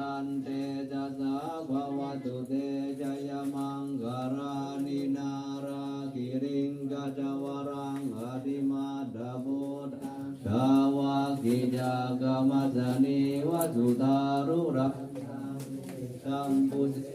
อันเตจะสาภวตุเตจยมังกรานินาราคิริงกัจวรังอดิมาดาบุตดาวากิจากรรมสนิวัสุตารุรักสัมปุเ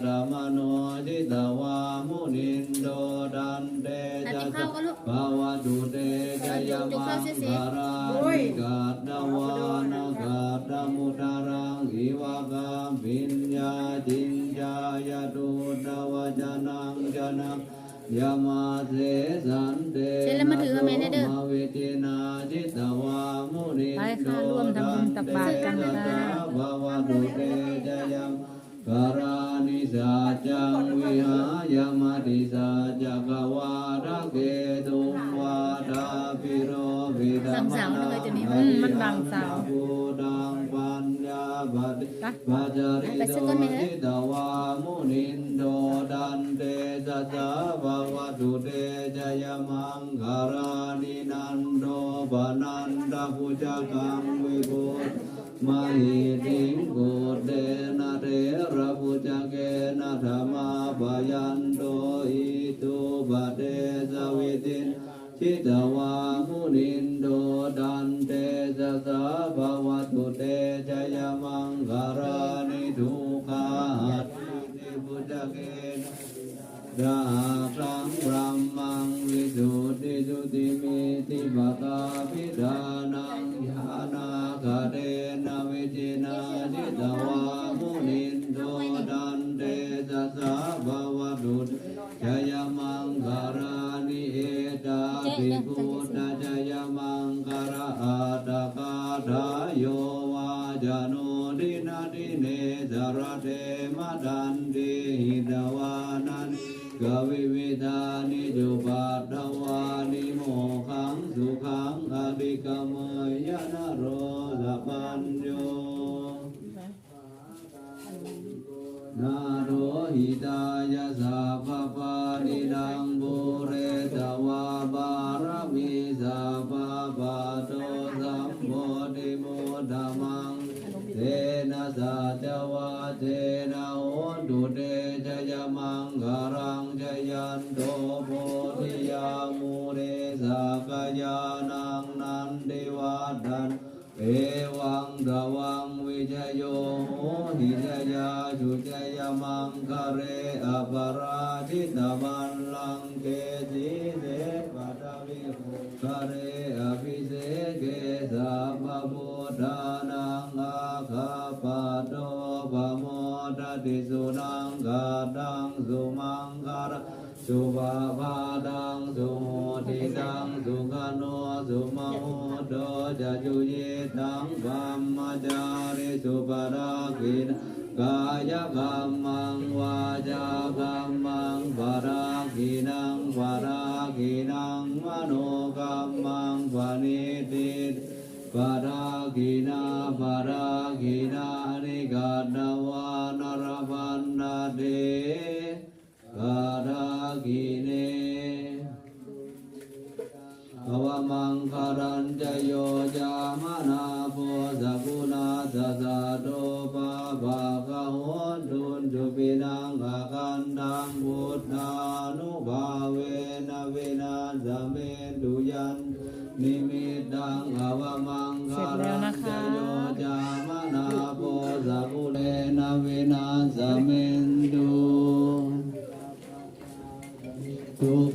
งกดมโนจิตวามุนินโดดันเตจะสะภาวะตุเตจยมังคารานิกาดวานกาดมุตารังอิวากาปิญญาจินจายตุตวจนังจนังยามาเสสันเตเซ็นแล้วมาถือเมนเด้อมาเวทีนาจิตวามุนิไปค่ะร่วมทำบุญตักบาตภาวะตุเตจยมัง การานิสัจจังวิหายมาติสัจจกวาระเกตุมวาดาปิโรวิดาบังเสาเลยตัวนี้อืมมันบังเสาบูดังปัญญาบัติไปวาจาริไปโตซื้อก่อนไหมฮะทิตวามุนินโดดันเตจัสสะภาวะตุเตจยมังคารานินันโดปนันตพุจกังวิบุต มหิติงโกเตนะเทระพุจเกนะธรรมาปยันโตอิตุปะเตสวิตินชิตวามุนินโดดันเตจสาภวตุเตจยมังคารานิทุขาหัตถิพุทธเกนะดาสังบรมังวิสุทธิสุติมิติภกาพิดานังญาณาคเด นะวิจินาจิตวามุนินโดดันเตจะสาภวตุจยมังคารานิเอตาภิกุตจยมังคาราอาตกาทายโยวาจานุดินาดิเนสารเทมดันติหิตวานันกวิวิธานิจุปัตตวานิโมขังสุขังอภิกรรมยนโรสะปัญโย หิตายาสาภปานิดังบุเรตวาบารมีสาภาปาโตสัมโพธิโมดามังเทนะสัจวะเทนะโหตุเตชยมังคารังชยันโตโพธิยามูเรสากยานังนันติวัฏัน เอวังตวังวิจโยโหหิจยาชุจยมังคะเรอปราชิตมันลังเกสีเสปัตวิโหคะเรอภิเสเกสัพพพุทธานังอาคาปะโตปโมทติสุนังกาดังสุมังคารสุภาพาดังสุโหติตังสุขโน สุมาหุโตจะจุเยตังปัมมาจาริสุปราคินกายกรรมังวาจากรรมังปราคินังปราคินังมโนกรรมังปณิติปราคินาปราคินานิกาดวานรพันนาเดกาดาคิเน วมังคารันจโยจามนาโพสกุณาสสะโตปะปะกะโหตุนจุปินังอากันดังพุทธานุภาเวนะเวนะสเมตุยันนิมิตังอวมังคารันจโย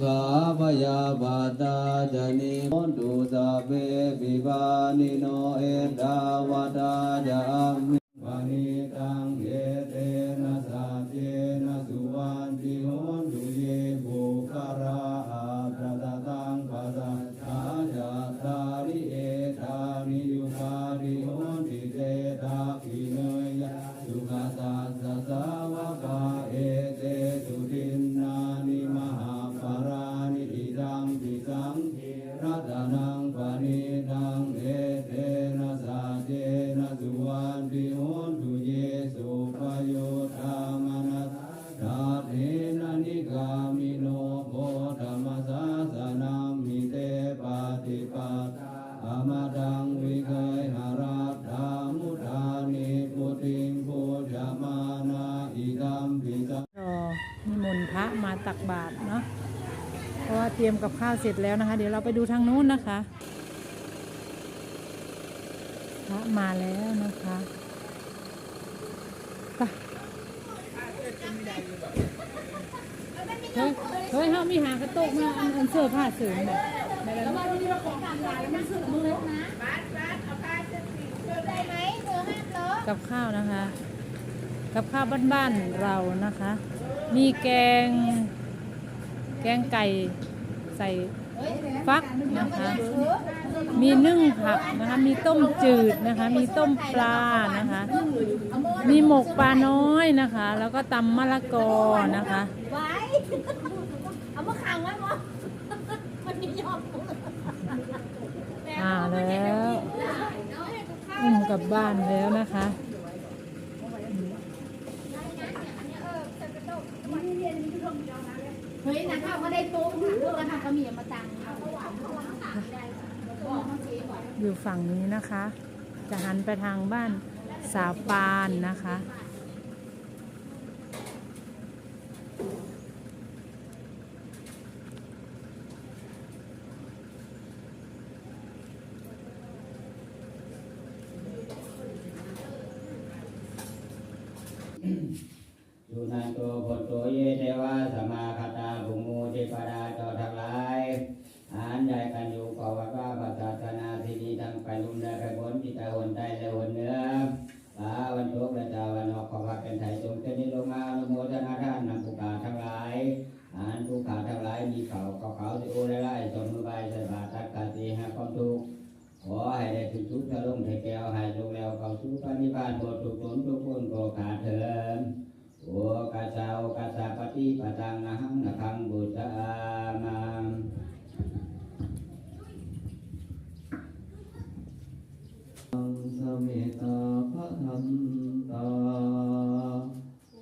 ขาพยาบาตาจนิมนตุสัพเพปิบานิโนเอตาวตาจามิวานิตังเยเตนะสัจเจนะสุวันติโหนตุเยบุคาราอาตตะตังปัสสัทธาจตาริเอตานิยุคาริโหนติเตตาคิเน เพราะว่าเตรียมกับข้าวเสร็จแล้วนะคะ เดี๋ยวเราไปดูทางนู้นนะคะพระมาแล้วนะคะไปเฮ้ยเฮ้ยเฮามีหากระตุกมาอันอันเสื้อผ้าเสริมแบบไม่ได้แล้ววันนี้เราของการหลายมันสุดมือนะเธอได้ไหมเธอห้ามเลอะกับข้าวนะคะ กับข้าวบ้านๆเรานะคะ มีแกง แกงไก่ใส่ฟักนะคะ มีนึ่งผักนะคะ มีต้มจืดนะคะ มีต้มปลานะคะ มีหมกปลาน้อยนะคะ แล้วก็ตำมะละกอนะคะไว้เอามาขังไว้มั้งมันไม่ยอมอ่าแล้วอุ้มกลับบ้านแล้วนะคะ เฮ้ยนะข้าวก็ได้โต๊ะค่ะเพื่อนทำก็มีมาตังเอาอยู่ฝั่งนี้นะคะ จะหันไปทางบ้านสาปานนะคะสุนันโตพลโตเยเทวาสมมาคาตาภุมูเทปดาเจ้าทั้งหลายอานใหญ่กันอยู่กวัดว่าปัจจานาทีนี้ทั้งไปลุมได้ไปบนจิตาหนได้และหนเนื้อลาวันทุกและจาวันออกขอพักเป็นไทยจงเจริญลงมานุโมทนาท่านนำผู้ขาทั้งหลายอานผู้ขาทั้งหลายมีเขาเขาเขาสิโอได้ไล่จนมือใบใส่บาตรตักกาตีหาความทุกข์ ขอให้ได้ถึงทุกข์ทะลุงเทแก้วให้ลงแล้วเข้าสู่พระนิพพานโปรดทุกตนทุกคนโปรดขาดเถิดโอกาสาโอกาสาปฏิปตังนะหังนะคังบุตตามังส เมตาพระนันตา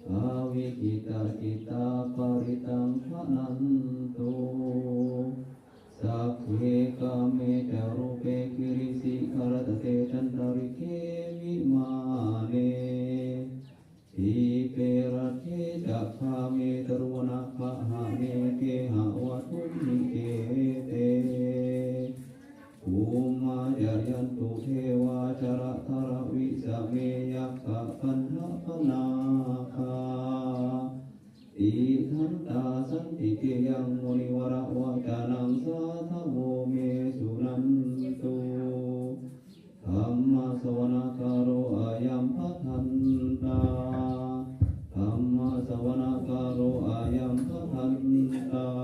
อาวิกิตากิตาปริตังพระนันตุสัพเพกาเมจารุเปกิริสิขารตเตจันตาริเค ทันตาสันติเกยังมุนิวระวะจานังสาธโมเมสุนันตุธรรมสวนคารโรอายัมพัทันตาธรรมสวนคารโรอายัมพัทันตา